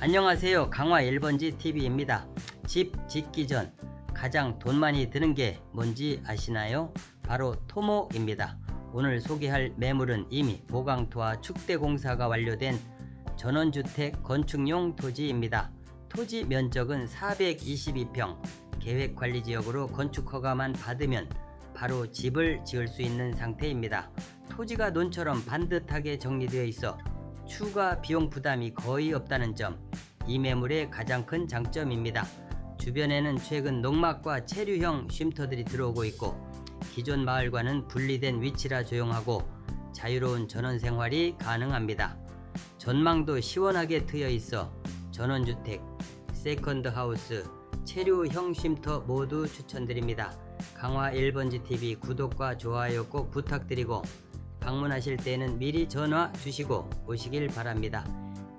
안녕하세요. 강화 1번지 TV입니다. 집 짓기 전 가장 돈 많이 드는 게 뭔지 아시나요? 바로 토목입니다. 오늘 소개할 매물은 이미 보강토와 축대 공사가 완료된 전원주택 건축용 토지입니다. 토지 면적은 422평, 계획관리지역으로 건축 허가만 받으면 바로 집을 지을 수 있는 상태입니다. 토지가 논처럼 반듯하게 정리되어 있어 추가 비용 부담이 거의 없다는 점, 이 매물의 가장 큰 장점입니다. 주변에는 최근 농막과 체류형 쉼터들이 들어오고 있고 기존 마을과는 분리된 위치라 조용하고 자유로운 전원 생활이 가능합니다. 전망도 시원하게 트여 있어 전원주택, 세컨드 하우스, 체류형 쉼터 모두 추천드립니다. 강화 1번지 TV 구독과 좋아요 꼭 부탁드리고 방문하실 때는 미리 전화 주시고 오시길 바랍니다.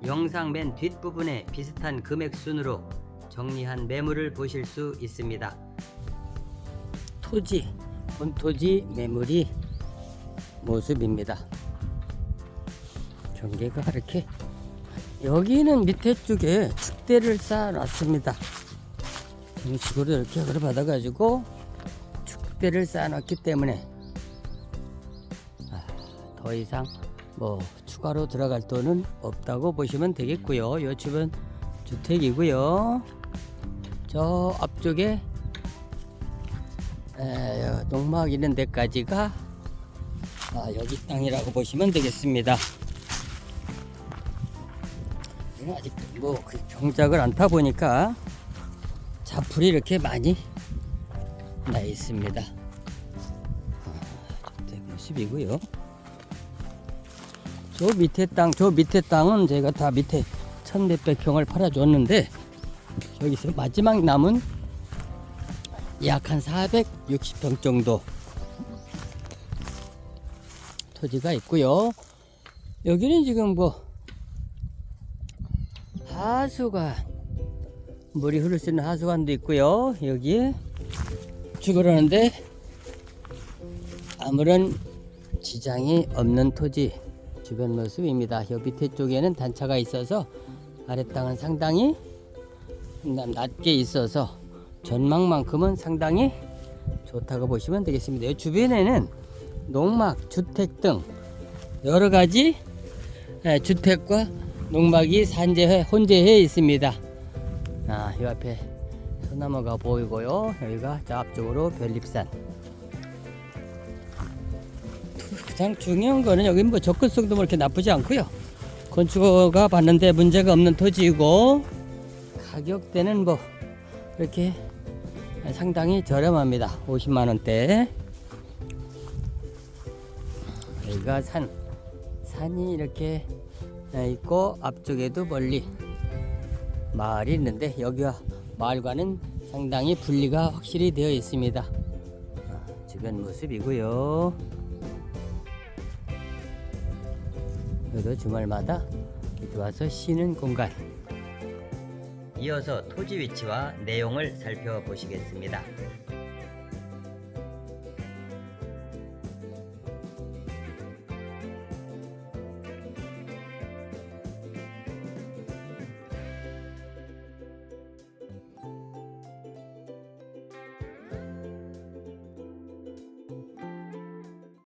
영상 맨 뒷부분에 비슷한 금액 순으로 정리한 매물을 보실 수 있습니다. 토지, 본토지 매물이 모습입니다. 전개가 이렇게 여기는 밑에 쪽에 축대를 쌓아놨습니다. 이런 식으로 이렇게 그을 받아가지고 축대를 쌓아놨기 때문에 아, 더 이상 뭐 추가로 들어갈 돈은 없다고 보시면 되겠고요. 이 집은 주택이고요. 저 앞쪽에 에, 요 농막 있는 데까지가 아, 여기 땅이라고 보시면 되겠습니다. 아직 뭐그 경작을 안 타 보니까 자풀이 이렇게 많이 나 있습니다. 아, 주택 모습이고요. 저 밑에 땅, 저 밑에 땅은 제가 다 밑에 천 몇백 평을 팔아줬는데 여기서 마지막 남은 약 한 460평 정도 토지가 있고요. 여기는 지금 뭐 하수관 물이 흐를 수 있는 하수관도 있고요. 여기에 죽으려는데 아무런 지장이 없는 토지 주변 모습입니다. 여 밑에 쪽에는 단차가 있어서 아래 땅은 상당히 낮게 있어서 전망만큼은 상당히 좋다고 보시면 되겠습니다. 이 주변에는 농막, 주택 등 여러 가지 예, 주택과 농막이 산재해 혼재해 있습니다. 아, 이 앞에 소나무가 보이고요. 여기가 저 앞쪽으로 별립산. 가장 중요한 거는 여기 뭐 접근성도 뭐 이렇게 나쁘지 않고요. 건축가 봤는데 문제가 없는 토지이고 가격대는 뭐 이렇게 상당히 저렴합니다. 50만 원대. 여기가 산 산이 이렇게 있고 앞쪽에도 멀리 마을이 있는데 여기와 마을과는 상당히 분리가 확실히 되어 있습니다. 아, 주변 모습이고요. 여기도 주말마다 이렇게 와서 쉬는 공간. 이어서 토지 위치와 내용을 살펴보시겠습니다.